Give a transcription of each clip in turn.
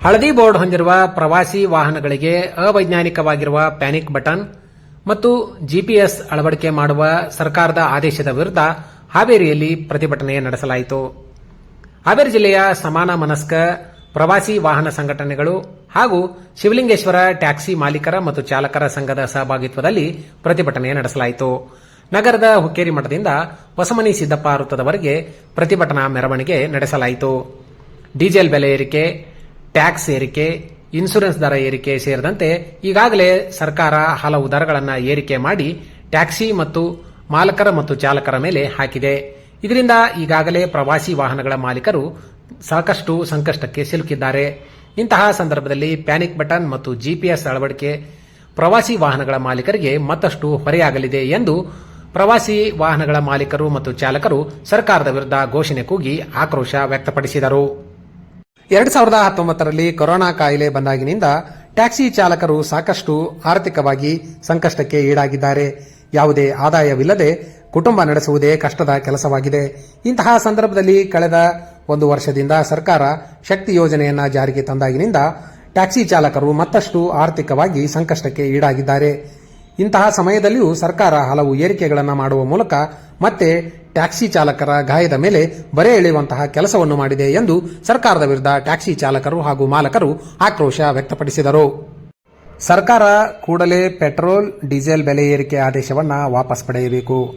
ಹಳದಿ ಬೋರ್ಡ್ ಹೊಂದಿರುವ ಪ್ರವಾಸಿ ವಾಹನಗಳಿಗೆ ಅವೈಜ್ಞಾನಿಕವಾಗಿರುವ ಪ್ಯಾನಿಕ್ ಬಟನ್ ಮತ್ತು ಜಿಪಿಎಸ್ ಅಳವಡಿಕೆ ಮಾಡುವ ಸರ್ಕಾರದ ಆದೇಶದ ವಿರುದ್ಧ ಹಾವೇರಿಯಲ್ಲಿ ಪ್ರತಿಭಟನೆ ನಡೆಸಲಾಯಿತು. ಹಾವೇರಿ ಜಿಲ್ಲೆಯ ಸಮಾನ ಮನಸ್ಕ ಪ್ರವಾಸಿ ವಾಹನ ಸಂಘಟನೆಗಳು ಹಾಗೂ ಶಿವಲಿಂಗೇಶ್ವರ ಟ್ಯಾಕ್ಸಿ ಮಾಲೀಕರ ಮತ್ತು ಚಾಲಕರ ಸಂಘದ ಸಹಭಾಗಿತ್ವದಲ್ಲಿ ಪ್ರತಿಭಟನೆ ನಡೆಸಲಾಯಿತು. ನಗರದ ಹುಕ್ಕೇರಿ ಮಠದಿಂದ ಹೊಸಮನಿ ಸಿದ್ದಪ್ಪ ವೃತ್ತದವರೆಗೆ ಪ್ರತಿಭಟನಾ ಮೆರವಣಿಗೆ ನಡೆಸಲಾಯಿತು. ಡೀಸೆಲ್ ಬೆಲೆ ಏರಿಕೆ ಟ್ಯಾಕ್ಸ್ ಏರಿಕೆ, ಇನ್ಸೂರೆನ್ಸ್ ದರ ಏರಿಕೆ ಸೇರಿದಂತೆ ಈಗಾಗಲೇ ಸರ್ಕಾರ ಹಲವು ದರಗಳನ್ನು ಏರಿಕೆ ಮಾಡಿ ಟ್ಯಾಕ್ಸಿ ಮತ್ತು ಮಾಲಕರ ಮತ್ತು ಚಾಲಕರ ಮೇಲೆ ಹಾಕಿದೆ. ಇದರಿಂದ ಈಗಾಗಲೇ ಪ್ರವಾಸಿ ವಾಹನಗಳ ಮಾಲೀಕರು ಸಾಕಷ್ಟು ಸಂಕಷ್ಟಕ್ಕೆ ಸಿಲುಕಿದ್ದಾರೆ. ಇಂತಹ ಸಂದರ್ಭದಲ್ಲಿ ಪ್ಯಾನಿಕ್ ಬಟನ್ ಮತ್ತು ಜಿಪಿಎಸ್ ಅಳವಡಿಕೆ ಪ್ರವಾಸಿ ವಾಹನಗಳ ಮಾಲೀಕರಿಗೆ ಮತ್ತಷ್ಟು ಹೊರೆಯಾಗಲಿದೆ ಎಂದು ಪ್ರವಾಸಿ ವಾಹನಗಳ ಮಾಲೀಕರು ಮತ್ತು ಚಾಲಕರು ಸರ್ಕಾರದ ವಿರುದ್ಧ ಘೋಷಣೆ ಕೂಗಿ ಆಕ್ರೋಶ ವ್ಯಕ್ತಪಡಿಸಿದರು. ಎರಡ್ ಸಾವಿರದ ಹತ್ತೊಂಬತ್ತರಲ್ಲಿ ಕೊರೋನಾ ಕಾಯಿಲೆ ಬಂದಾಗಿನಿಂದ ಟ್ಯಾಕ್ಸಿ ಚಾಲಕರು ಸಾಕಷ್ಟು ಆರ್ಥಿಕವಾಗಿ ಸಂಕಷ್ಟಕ್ಕೆ ಈಡಾಗಿದ್ದಾರೆ. ಯಾವುದೇ ಆದಾಯವಿಲ್ಲದೆ ಕುಟುಂಬ ನಡೆಸುವುದೇ ಕಷ್ಟದ ಕೆಲಸವಾಗಿದೆ. ಇಂತಹ ಸಂದರ್ಭದಲ್ಲಿ ಕಳೆದ ಒಂದು ವರ್ಷದಿಂದ ಸರ್ಕಾರ ಶಕ್ತಿ ಯೋಜನೆಯನ್ನ ಜಾರಿಗೆ ತಂದಾಗಿನಿಂದ ಟ್ಯಾಕ್ಸಿ ಚಾಲಕರು ಮತ್ತಷ್ಟು ಆರ್ಥಿಕವಾಗಿ ಸಂಕಷ್ಟಕ್ಕೆ ಈಡಾಗಿದ್ದಾರೆ. ಇಂತಹ ಸಮಯದಲ್ಲಿಯೂ ಸರ್ಕಾರ ಹಲವು ಏರಿಕೆಗಳನ್ನು ಮಾಡುವ ಮೂಲಕ ಮತ್ತೆ ಟ್ಯಾಕ್ಸಿ ಚಾಲಕರ ಗಾಯದ ಮೇಲೆ ಬರೆ ಎಳೆಯುವಂತಹ ಕೆಲಸವನ್ನು ಮಾಡಿದೆ ಎಂದು ಸರ್ಕಾರದ ವಿರುದ್ಧ ಟ್ಯಾಕ್ಸಿ ಚಾಲಕರು ಹಾಗೂ ಮಾಲಕರು ಆಕ್ರೋಶ ವ್ಯಕ್ತಪಡಿಸಿದರು. ಸರ್ಕಾರ ಕೂಡಲೇ ಪೆಟ್ರೋಲ್, ಡೀಸೆಲ್ ಬೆಲೆ ಏರಿಕೆ ಆದೇಶವನ್ನು ವಾಪಸ್ ಪಡೆಯಬೇಕು.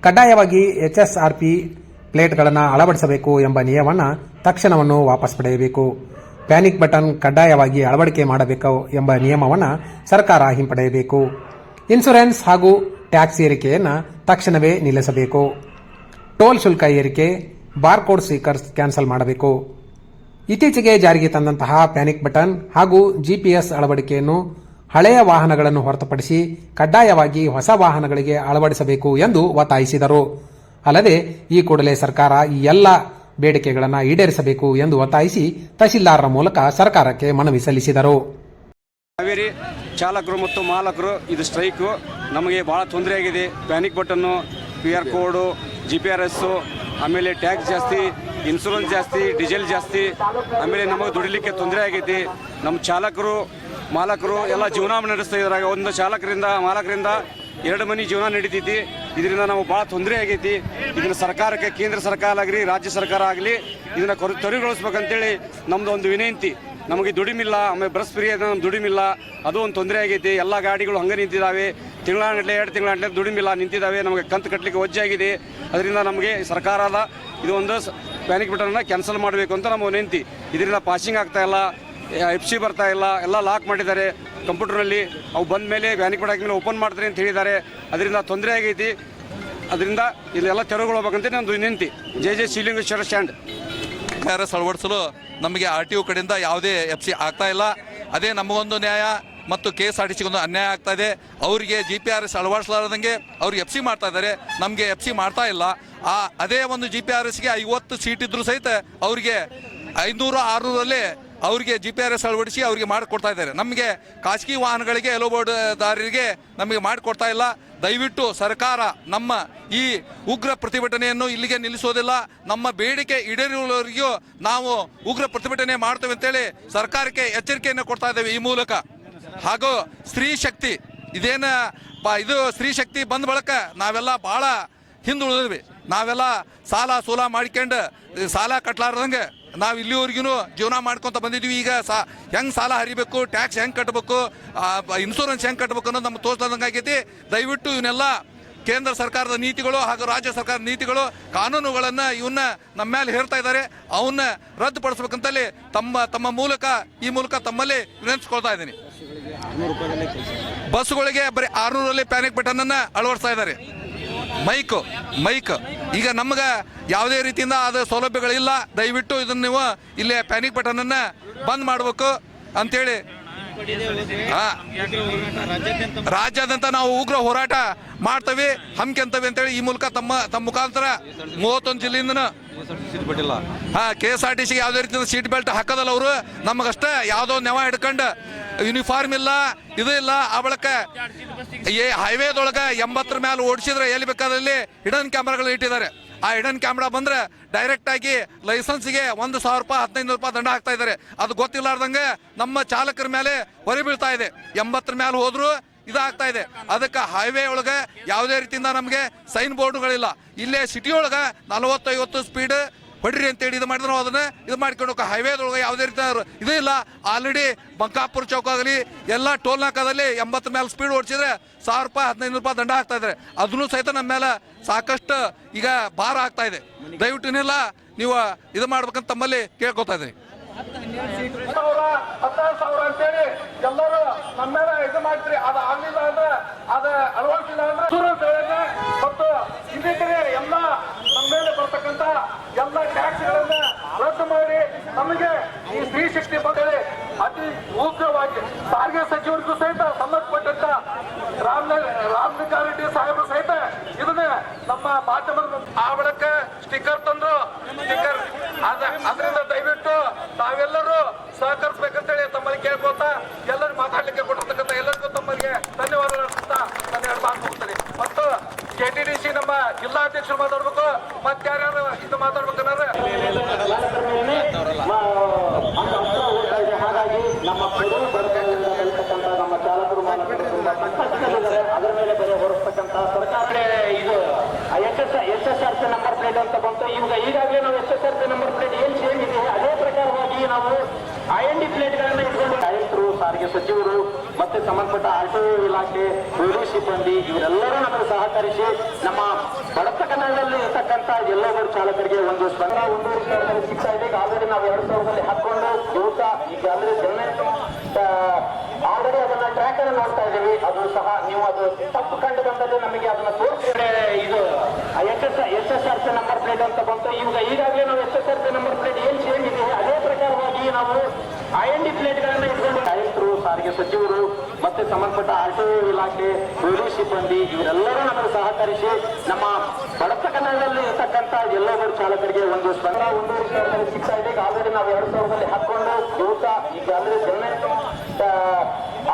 ಕಡ್ಡಾಯವಾಗಿ ಎಚ್ಎಸ್ಆರ್ಪಿ ಪ್ಲೇಟ್ಗಳನ್ನು ಅಳವಡಿಸಬೇಕು ಎಂಬ ನಿಯಮವನ್ನು ತಕ್ಷಣವನ್ನು ವಾಪಸ್ ಪಡೆಯಬೇಕು. ಪ್ಯಾನಿಕ್ ಬಟನ್ ಕಡ್ಡಾಯವಾಗಿ ಅಳವಡಿಕೆ ಮಾಡಬೇಕು ಎಂಬ ನಿಯಮವನ್ನು ಸರ್ಕಾರ ಹಿಂಪಡೆಯಬೇಕು. ಇನ್ಶೂರೆನ್ಸ್ ಹಾಗೂ ಟ್ಯಾಕ್ಸ್ ಏರಿಕೆಯನ್ನು ತಕ್ಷಣವೇ ನಿಲ್ಲಿಸಬೇಕು. ಟೋಲ್ ಶುಲ್ಕ ಏರಿಕೆ, ಬಾರ್ಕೋಡ್ ಸ್ಟಿಕರ್ಸ್ ಕ್ಯಾನ್ಸಲ್ ಮಾಡಬೇಕು. ಇತ್ತೀಚೆಗೆ ಜಾರಿಗೆ ತಂದಂತಹ ಪ್ಯಾನಿಕ್ ಬಟನ್ ಹಾಗೂ ಜಿಪಿಎಸ್ ಅಳವಡಿಕೆಯನ್ನು ಹಳೆಯ ವಾಹನಗಳನ್ನು ಹೊರತುಪಡಿಸಿ ಕಡ್ಡಾಯವಾಗಿ ಹೊಸ ವಾಹನಗಳಿಗೆ ಅಳವಡಿಸಬೇಕು ಎಂದು ಒತ್ತಾಯಿಸಿದರು. ಅಲ್ಲದೆ, ಈ ಕೂಡಲೇ ಸರ್ಕಾರ ಈ ಎಲ್ಲ ಬೇಡಿಕೆಗಳನ್ನು ಈಡೇರಿಸಬೇಕು ಎಂದು ಒತ್ತಾಯಿಸಿ ತಹಶೀಲ್ದಾರರ ಮೂಲಕ ಸರ್ಕಾರಕ್ಕೆ ಮನವಿ ಸಲ್ಲಿಸಿದರು. ಚಾಲಕರು ಮತ್ತು ಮಾಲಕರು, ಇದು ಸ್ಟ್ರೈಕು ನಮಗೆ ಭಾಳ ತೊಂದರೆ ಆಗಿದೆ. Panic button P R code G P R S ಆಮೇಲೆ ಟ್ಯಾಕ್ಸ್ ಜಾಸ್ತಿ ಇನ್ಸೂರೆನ್ಸ್ ಜಾಸ್ತಿ ಡೀಸೆಲ್ ಜಾಸ್ತಿ, ಆಮೇಲೆ ನಮಗೆ ದುಡಿಲಿಕ್ಕೆ ತೊಂದರೆ ಆಗೈತಿ ನಮ್ಮ ಚಾಲಕರು, ಮಾಲಕರು ಎಲ್ಲ ಜೀವನ ನಡೆಸ್ತಾ ಇದ್ದಾರೆ. ಒಂದು ಚಾಲಕರಿಂದ, ಮಾಲಕರಿಂದ ಎರಡು ಮನೆ ಜೀವನ ನಡೀತೈತಿ. ಇದರಿಂದ ನಾವು ಭಾಳ ತೊಂದರೆ ಆಗೈತಿ. ಇದನ್ನ ಸರ್ಕಾರಕ್ಕೆ, ಕೇಂದ್ರ ಸರ್ಕಾರ ಆಗಲಿ, ರಾಜ್ಯ ಸರ್ಕಾರ ಆಗಲಿ, ಇದನ್ನು ಕೊರ, ತೊರೆಗೊಳಿಸ್ಬೇಕಂತೇಳಿ ನಮ್ಮದು ಒಂದು ವಿನಂತಿ. ನಮಗೆ ದುಡಿಮಿಲ್ಲ, ಆಮೇಲೆ ಬ್ರಸ್ ಫ್ರೀ ಅದ ನಮ್ಗೆ ದುಡಿಮಿಲ್ಲ. ಅದು ಒಂದು ತೊಂದರೆ ಆಗೈತಿ. ಎಲ್ಲ ಗಾಡಿಗಳು ಹಂಗೆ ನಿಂತಿದ್ದಾವೆ ತಿಂಗಳಾಗಟ್ಟಲೆ ಎರಡು ತಿಂಗಳಾಗಟ್ಟಲೆ ದುಡಿಮಿಲ್ಲ ನಿಂತಿದ್ದಾವೆ ನಮಗೆ ಕಂತು ಕಟ್ಟಲಿಕ್ಕೆ ಒಜ್ಜಾಗಿದೆ ಅದರಿಂದ ನಮಗೆ ಸರ್ಕಾರದ ಇದು ಒಂದು ಪ್ಯಾನಿಕ್ ಬಟನ್ನ ಕ್ಯಾನ್ಸಲ್ ಮಾಡಬೇಕು ಅಂತ ನಮ್ಮ ವಿನಂತಿ. ಇದರಿಂದ ಪಾಸಿಂಗ್ ಆಗ್ತಾಯಿಲ್ಲ ಎಫ್ ಸಿ ಬರ್ತಾ ಇಲ್ಲ. ಎಲ್ಲ ಲಾಕ್ ಮಾಡಿದ್ದಾರೆ. ಕಂಪ್ಯೂಟರ್ನಲ್ಲಿ ಅವು ಬಂದ ಮೇಲೆ ಪ್ಯಾನಿಕ್ ಮೇಲೆ ಓಪನ್ ಮಾಡ್ತಾರೆ ಅಂತ ಹೇಳಿದ್ದಾರೆ. ಅದರಿಂದ ತೊಂದರೆ ಆಗೈತಿ. ಅದರಿಂದ ಇಲ್ಲೆಲ್ಲ ತೆರವುಗೊಳ್ಬೇಕಂತ ನಂದು ವಿನಂತಿ. ಜೆ ಜೆ ಶ್ರೀಲಿಂಗೇಶ್ವರ ಸ್ಟ್ಯಾಂಡ್ ಅಳವಡಿಸಲು ನಮಗೆ ಆರ್ ಟಿ ಯು ಕಡೆಯಿಂದ ಯಾವುದೇ ಎಫ್ ಸಿ ಆಗ್ತಾ ಇಲ್ಲ. ಅದೇ ನಮಗೊಂದು ನ್ಯಾಯ ಮತ್ತು ಕೆ ಎಸ್ ಆರ್ ಟಿ ಸಿಗೊಂದು ಅನ್ಯಾಯ ಆಗ್ತಾ ಇದೆ. ಅವರಿಗೆ ಜಿ ಪಿ ಆರ್ ಎಸ್ ಅಳವಡಿಸಲಾರ್ದಂಗೆ ಅವ್ರಿಗೆ ಎಫ್ ಸಿ ಮಾಡ್ತಾ ಇದ್ದಾರೆ. ನಮಗೆ ಎಫ್ ಸಿ ಮಾಡ್ತಾ ಇಲ್ಲ. ಆ, ಅದೇ ಒಂದು ಜಿ ಪಿ ಆರ್ ಎಸ್ಗೆ ಐವತ್ತು ಸೀಟ್ ಇದ್ದರೂ ಸಹಿತ ಅವರಿಗೆ ಐನೂರು, ಆರುನೂರಲ್ಲಿ ಅವರಿಗೆ ಜಿ ಪಿ ಆರ್ ಎಸ್ ಅಳವಡಿಸಿ ಅವರಿಗೆ ಮಾಡಿಕೊಡ್ತಾ ಇದ್ದಾರೆ. ನಮಗೆ ಖಾಸಗಿ ವಾಹನಗಳಿಗೆ ಎಲೋ ಬೋರ್ಡ್ದಾರರಿಗೆ ನಮಗೆ ಮಾಡಿಕೊಡ್ತಾ ಇಲ್ಲ. ದಯವಿಟ್ಟು ಸರ್ಕಾರ ನಮ್ಮ ಈ ಉಗ್ರ ಪ್ರತಿಭಟನೆಯನ್ನು ಇಲ್ಲಿಗೆ ನಿಲ್ಲಿಸೋದಿಲ್ಲ. ನಮ್ಮ ಬೇಡಿಕೆ ಈಡೇರುವವರೆಗೂ ನಾವು ಉಗ್ರ ಪ್ರತಿಭಟನೆ ಮಾಡ್ತೇವೆ ಅಂತೇಳಿ ಸರ್ಕಾರಕ್ಕೆ ಎಚ್ಚರಿಕೆಯನ್ನು ಕೊಡ್ತಾ ಇದ್ದೇವೆ ಈ ಮೂಲಕ. ಹಾಗೂ ಸ್ತ್ರೀ ಶಕ್ತಿ, ಇದೇನು ಇದು ಸ್ತ್ರೀ ಶಕ್ತಿ ಬಂದ ಬಳಕ ನಾವೆಲ್ಲ ಭಾಳ ಹಿಂದುಳಿದ್ವಿ ನಾವೆಲ್ಲ ಸಾಲ ಸೂಲ ಮಾಡ್ಕೊಂಡು ಸಾಲ ಕಟ್ಲಾರ್ದಂಗೆ ನಾವು ಇಲ್ಲಿವರೆಗೂ ಜೀವನ ಮಾಡ್ಕೊತ ಬಂದಿದ್ವಿ. ಈಗ ಸಾ ಹೆಂಗೆ ಸಾಲ ಹರಿಬೇಕು ಟ್ಯಾಕ್ಸ್ ಹೆಂಗೆ ಕಟ್ಟಬೇಕು ಇನ್ಶೂರೆನ್ಸ್ ಹೆಂಗೆ ಕಟ್ಟಬೇಕು ಅನ್ನೋದು ನಮ್ಗೆ ತೋರಿಸ್ದಂಗೆ ಆಗೈತಿ. ದಯವಿಟ್ಟು ಇವನ್ನೆಲ್ಲ ಕೇಂದ್ರ ಸರ್ಕಾರದ ನೀತಿಗಳು ಹಾಗೂ ರಾಜ್ಯ ಸರ್ಕಾರದ ನೀತಿಗಳು ಕಾನೂನುಗಳನ್ನು ಇವನ್ನ ನಮ್ಮ ಮೇಲೆ ಹೇರ್ತಾ ಇದ್ದಾರೆ ಅವನ್ನ ರದ್ದುಪಡಿಸ್ಬೇಕಂತಲ್ಲಿ ತಮ್ಮ ತಮ್ಮ ಮೂಲಕ ಈ ಮೂಲಕ ತಮ್ಮಲ್ಲಿ ವಿನಂತಿಸ್ಕೊಳ್ತಾ ಇದ್ದೀನಿ. ಬಸ್ಗಳಿಗೆ ಬರೀ ಆರ್ನೂರಲ್ಲಿ ಪ್ಯಾನಿಕ್ ಬಟನ್ ಅನ್ನ ಅಳವಡಿಸ್ತಾ ಇದ್ದಾರೆ ಮೈಕ್ ಮೈಕ್. ಈಗ ನಮ್ಗೆ ಯಾವುದೇ ರೀತಿಯಿಂದ ಅದು ಸೌಲಭ್ಯಗಳಿಲ್ಲ. ದಯವಿಟ್ಟು ಇದನ್ನು ನೀವು ಇಲ್ಲಿ ಪ್ಯಾನಿಕ್ ಬಟನ್ ಅನ್ನ ಬಂದ್ ಮಾಡಬೇಕು ಅಂತೇಳಿ. ರಾಜ್ಯಾದ್ಯಂತ ನಾವು ಉಗ್ರ ಹೋರಾಟ ಮಾಡ್ತೇವೆ ಹಮ್ಕೆಂತವೆ ಅಂತೇಳಿ ಈ ಮೂಲಕ ತಮ್ಮ ತಮ್ಮ ಮುಖಾಂತರ ಮೂವತ್ತೊಂದು ಜಿಲ್ಲೆಯಿಂದ ಹಾ ಕೆ ಎಸ್ ಆರ್ ಟಿ ಸಿಗೆ ಯಾವುದೇ ರೀತಿಯ ಸೀಟ್ ಬೆಲ್ಟ್ ಹಾಕೋದಲ್ಲ ಅವರು. ನಮಗಷ್ಟೇ ಯಾವುದೋ ನೆವ ಹಿಡ್ಕೊಂಡು ಯೂನಿಫಾರ್ಮ್ ಇಲ್ಲ, ಇದು ಇಲ್ಲ, ಆ ಬಳಕ ಈ ಹೈವೇದೊಳಗೆ ಎಂಬತ್ತರ ಮೇಲೆ ಓಡಿಸಿದ್ರೆ ಎಲ್ಲಿ ಬೇಕಾದಲ್ಲಿ ಹಿಡನ್ ಕ್ಯಾಮ್ರಾಗಳು ಇಟ್ಟಿದ್ದಾರೆ. ಆ ಹಿಡನ್ ಕ್ಯಾಮ್ರಾ ಬಂದ್ರೆ ಡೈರೆಕ್ಟ್ ಆಗಿ ಲೈಸೆನ್ಸ್ಗೆ ಒಂದು ಸಾವಿರ ರೂಪಾಯಿ, ಹದಿನೈದು ರೂಪಾಯಿ ದಂಡ ಹಾಕ್ತಾ ಇದ್ದಾರೆ. ಅದು ಗೊತ್ತಿಲ್ಲಾರ್ದಂಗೆ ನಮ್ಮ ಚಾಲಕರ ಮೇಲೆ ಹೊರೆ ಬೀಳ್ತಾ ಇದೆ. ಎಂಬತ್ತರ ಮೇಲೆ ಹೋದ್ರು ಇದಾಗ್ತಾ ಇದೆ. ಅದಕ್ಕೆ ಹೈವೇ ಒಳಗೆ ಯಾವುದೇ ರೀತಿಯಿಂದ ನಮಗೆ ಸೈನ್ ಬೋರ್ಡ್ಗಳಿಲ್ಲ ಇಲ್ಲೇ ಸಿಟಿ ಒಳಗೆ ನಲವತ್ತೈವತ್ತು ಸ್ಪೀಡ್ ಹೊಡ್ರಿ ಅಂತೇಳಿ ಇದು ಮಾಡಿದ್ರು. ಅದನ್ನ ಇದು ಮಾಡ್ಕೊಂಡು ಹೈವೇದೊಳಗೆ ಯಾವುದೇ ರೀತಿ ಇದು ಇಲ್ಲ. ಆಲ್ರೆಡಿ ಬಂಕಾಪುರ ಚೌಕ ಆಗಲಿ, ಎಲ್ಲ ಟೋಲ್ ನಾಕಾದಲ್ಲಿ ಎಂಬತ್ತು ಮೇಲೆ ಸ್ಪೀಡ್ ಓಡಿಸಿದ್ರೆ ಸಾವಿರ ರೂಪಾಯಿ, ಹದಿನೈದು ರೂಪಾಯಿ ದಂಡ ಆಗ್ತಾ ಇದ್ದಾರೆ ಅದನ್ನು ಸಹಿತ ನಮ್ಮ ಮೇಲೆ ಸಾಕಷ್ಟು ಈಗ ಭಾರ ಆಗ್ತಾ ಇದೆ. ದಯವಿಟ್ಟು ನೀವು ಇದು ಮಾಡ್ಬೇಕಂತ ತಮ್ಮಲ್ಲಿ ಕೇಳ್ಕೊತಾ ಇದ್ದೀನಿ. ಸಾವಿರ ಹತ್ತಾರು ಸಾವಿರ ಅಂತೇಳಿ ಎಲ್ಲರೂ ನಮ್ಮ ಮೇಲೆ ಇದು ಮಾಡ್ತೀರಿ. ಅದು ಆಗ್ಲಿಲ್ಲ ಅಂದ್ರೆ ಅದ ಅಳವಡಿಸಿಲ್ಲ ಅಂದ್ರೆ ಇನ್ಶೂರೆನ್ಸ್ ಗಳನ್ನ ಮತ್ತು ಇನ್ನಿತರೆ ಎಲ್ಲ ಮೇಲೆ ಬರ್ತಕ್ಕಂತ ಎಲ್ಲ ಟ್ಯಾಕ್ಸ್ಗಳನ್ನ ರದ್ದು ಮಾಡಿ ನಮಗೆ ಈ ಸ್ತ್ರೀ ಶಕ್ತಿ ಬಗ್ಗೆ ಅತಿ ಉಗ್ರವಾಗಿ ಸಾರಿಗೆ ಸಚಿವರಿಗೂ ಸಹಿತ ಸಂಬಂಧಪಟ್ಟಂತ ರಾಮ್ ರಾಮಲಿಂಗಾರೆಡ್ಡಿ ಸಾಹೇಬರು ಸಹಿತ ಇದನ್ನ ನಮ್ಮ ಮಾಧ್ಯಮದ ಆ ಬಳಿಕ ಸ್ಟಿಕ್ಕರ್ ತಂದು ಸ್ಟಿಕ್ಕರ್ ಅದ ಅದರಿಂದ ದಯವಿಟ್ಟು ತಾವೆಲ್ಲರೂ ಸಹಕರಿಸಬೇಕಂತೇಳಿ ತಮ್ಮಲ್ಲಿ ಕೇಳ್ಕೊತಾ ಎಲ್ಲರೂ ಮಾತಾಡ್ಲಿಕ್ಕೆ ಕೊಟ್ಟಿರ್ತಕ್ಕಂಥ ಎಲ್ಲರಿಗೂ ತಮ್ಮಲ್ಲಿ ಧನ್ಯವಾದಗಳು ಅರ್ಪಿಸ್ತಾ ನನ್ನ ಎರಡು ಮಾತು ಹೋಗ್ತೀನಿ ಮತ್ತು ಕೆ ಟಿ ಜಿಲ್ಲಾ ಸಿ ನಮ್ಮ ಜಿಲ್ಲಾಧ್ಯಕ್ಷರು ಮಾತಾಡ್ಬೇಕು. ಮತ್ತೆ ಯಾರ್ಯಾರು ಇದು ಮಾತಾಡ್ಬೇಕಂದ್ರೆ ಹಾಗಾಗಿ ನಮ್ಮ ನಮ್ಮ ಚಾಲಕರು ಅದರ ಮೇಲೆ ಬೆಲೆ ಹೊರಿಸ್ತಕ್ಕಂಥ ಸರ್ಕಾರ ಇದು, S S S S R C number plate ಅಂತ ಬಂತು. ಇವಾಗ ಈಗಾಗಲೇ ನಾವು S S R P number plate ಏನ್ ಚೇಂಜ್ ಇದೆ ಅದೇ ಪ್ರಕಾರವಾಗಿ ನಾವು ಐ ಎನ್ ಡಿ ಪ್ಲೇಟ್ಗಳನ್ನ ಇಟ್ಕೊಂಡು ಆಯುಕ್ತರು ಸಾರಿಗೆ ಸಚಿವರು ಮತ್ತೆ ಸಂಬಂಧಪಟ್ಟ ಆಟೋ ಇಲಾಖೆ ಪೊಲೀಸ್ ಸಿಬ್ಬಂದಿ, ಇವರೆಲ್ಲರೂ ನಮಗೆ ಸಹಕರಿಸಿ ನಮ್ಮ ಬಡತನದಲ್ಲಿ ಇರ್ತಕ್ಕಂಥ ಎಲ್ಲೋ ಚಾಲಕರಿಗೆ ಒಂದು ಸ್ಪಂದನ ಒಂದು ಸಿಗ್ತಾ ಇದೆ. ಆಲ್ರೆಡಿ ನಾವು ಎರಡ್ ಸಾವಿರದಲ್ಲಿ ಹಾಕೊಂಡು ಯುವಕ, ಈಗ ಆಲ್ರೆಡಿ ಜನರೇಟು ಆಲ್ರೆಡಿ ಅದನ್ನ ಟ್ರ್ಯಾಕ್ ಅನ್ನು ನೋಡ್ತಾ ಇದ್ದೀವಿ. ಅದು ಸಹ ನೀವು ಅದು ತಪ್ಪು ಕಂಡು ಬಂದದ್ದು ನಮಗೆ ಅದನ್ನ ತೋರಿಸಿದ್ರೆ ಇದು S S S S R C number plate ಅಂತ ಬಂತು ಇವಾಗ ಈಗಾಗಲೇ ನಾವು S S R P number plate ಏನ್ ಚೇಂಜ್ ಇದೆ ಅದೇ ಪ್ರಕಾರವಾಗಿ ನಾವು ಐ ಎನ್ ಡಿ ಪ್ಲೇಟ್ಗಳನ್ನ ಇಟ್ಕೊಂಡು ಆಯುಕ್ತರು ಸಾರಿಗೆ ಸಚಿವರು ಮತ್ತೆ ಟಿ ಒ ಇಲಾಖೆ, ಪೊಲೀಸ್ ಸಿಬ್ಬಂದಿ, ಇವರೆಲ್ಲರೂ ನಮಗೆ ಸಹಕರಿಸಿ ನಮ್ಮ ಬಡತನದಲ್ಲಿ ಇರ್ತಕ್ಕಂಥ ಎಲ್ಲೋ ಚಾಲಕರಿಗೆ ಒಂದು ಸ್ಪಂದ ಒಂದು ಸಿಗ್ತಾ ಇದೆ. ಆಲ್ರೆಡಿ ನಾವು ಎರಡು ಸಾವಿರದಲ್ಲಿ ಹಾಕೊಂಡು ಊಟ ಈಗ ಗವರ್ಮೆಂಟ್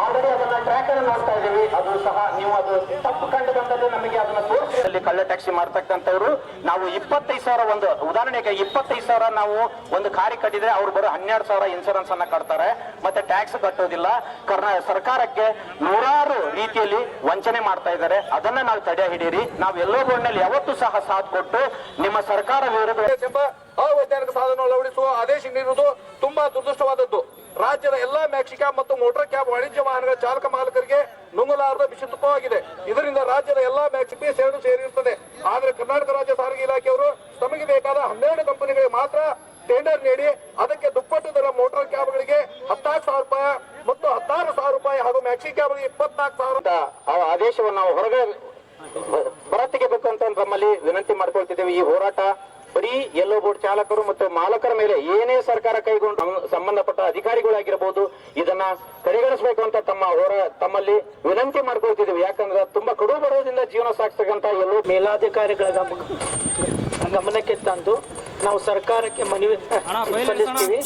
ಆಲ್ರೆಡಿ ಅದನ್ನ ಟ್ರ್ಯಾಕ್ ಅನ್ನು ನೋಡ್ತಾ ಇದ್ದೀವಿ. ಅದು ಸಹ ನೀವು ಅದು ತಪ್ಪು ಕಂಡು ನಮಗೆ ಅದನ್ನ ತೋರಿಸಿ. ಕಳ್ಳ ಟ್ಯಾಕ್ಸಿ ಮಾಡ್ತಕ್ಕಂಥವ್ರು ನಾವು ಇಪ್ಪತ್ತೈದು ಸಾವಿರ ಒಂದು, ಉದಾಹರಣೆಗೆ ಇಪ್ಪತ್ತೈದು ಸಾವಿರ ನಾವು ಒಂದು ಕಾರಿ ಕಟ್ಟಿದ್ರೆ ಅವ್ರು ಬರೋ ಹನ್ನೆರಡು ಸಾವಿರ ಇನ್ಸೂರೆನ್ಸ್ ಅನ್ನ ಕಟ್ತಾರೆ. ಮತ್ತೆ ಟ್ಯಾಕ್ಸ್ ಕಟ್ಟೋದಿಲ್ಲ. ಕರ್ನಾ, ಸರ್ಕಾರಕ್ಕೆ ನೂರಾರು ರೀತಿಯಲ್ಲಿ ವಂಚನೆ ಮಾಡ್ತಾ ಇದ್ದಾರೆ. ಅದನ್ನ ನಾವು ತಡೆ ಹಿಡೀರಿ. ನಾವು ಎಲ್ಲೋ ಬೋರ್ಡ್ನಲ್ಲಿ ಯಾವತ್ತೂ ಸಹ ಸಾಥ್ ಕೊಟ್ಟು ನಿಮ್ಮ ಸರ್ಕಾರ ವಿರುದ್ಧ ಅವೈಜ್ಞಾನಿಕ ಸಾಧನ ಅಳವಡಿಸುವ ಆದೇಶ ನೀಡುವುದು ತುಂಬಾ ದುರದೃಷ್ಟವಾದದ್ದು. ರಾಜ್ಯದ ಎಲ್ಲಾ ಮ್ಯಾಕ್ಸಿ ಕ್ಯಾಬ್ ಮತ್ತು ಮೋಟಾರ್ ಕ್ಯಾಬ್ ವಾಣಿಜ್ಯ ವಾಹನಗಳ ಚಾಲಕ ಮಾಲಕರಿಗೆ ನುಂಗಲಾರದ ಬಿಸಿತುಪ್ಪವಾಗಿದೆ ಇದರಿಂದ ರಾಜ್ಯದ ಎಲ್ಲಾ ಮ್ಯಾಕ್ಸಿ ಸೇರಲು ಸೇರಿರುತ್ತದೆ. ಆದರೆ ಕರ್ನಾಟಕ ರಾಜ್ಯ ಸಾರಿಗೆ ಇಲಾಖೆಯವರು ತಮಗೆ ಬೇಕಾದ ಹನ್ನೆರಡು ಕಂಪನಿಗಳಿಗೆ ಮಾತ್ರ ಟೆಂಡರ್ ನೀಡಿ, ಅದಕ್ಕೆ ದುಪ್ಪಟ್ಟು ದರ ಮೋಟಾರ್ ಕ್ಯಾಬ್ಗಳಿಗೆ ಹತ್ತಾರು ಸಾವಿರ ರೂಪಾಯಿ ಮತ್ತು ಹತ್ತಾರು ಸಾವಿರ ರೂಪಾಯಿ ಹಾಗೂ ಮ್ಯಾಕ್ಸಿ ಕ್ಯಾಬ್ಗೆ ಇಪ್ಪತ್ನಾಲ್ಕು ಸಾವಿರ ಆದೇಶವನ್ನು ನಾವು ಹೊರಗೆ ಹೊರತೆಗೆಬೇಕು ಅಂತ ನಮ್ಮಲ್ಲಿ ವಿನಂತಿ ಮಾಡ್ಕೊಳ್ತಿದ್ದೇವೆ. ಈ ಹೋರಾಟ ಬರೀ ಎಲ್ಲೋ ಬೋರ್ಡ್ ಚಾಲಕರು ಮತ್ತು ಮಾಲಕರ ಮೇಲೆ ಏನೇ ಸರ್ಕಾರ ಕೈಗೊಂಡು ಸಂಬಂಧಪಟ್ಟ ಅಧಿಕಾರಿಗಳಾಗಿರಬಹುದು ಇದನ್ನ ಕಡೆಗಣಿಸಬೇಕು ಅಂತ ತಮ್ಮ ಹೋರ ತಮ್ಮಲ್ಲಿ ವಿನಂತಿ ಮಾಡ್ಕೊಳ್ತಿದ್ದೀವಿ. ಯಾಕಂದ್ರೆ ತುಂಬಾ ಕಡು ಬಡವದಿಂದ ಜೀವನ ಸಾಗಿಸ್ತಕ್ಕಂತ ಎಲ್ಲೋ ಮೇಲಾಧಿಕಾರಿಗಳ ಗಮನಕ್ಕೆ ತಂದು ನಾವು ಸರ್ಕಾರಕ್ಕೆ ಮನವಿ ಸಲ್ಲಿಸ್ತೀವಿ.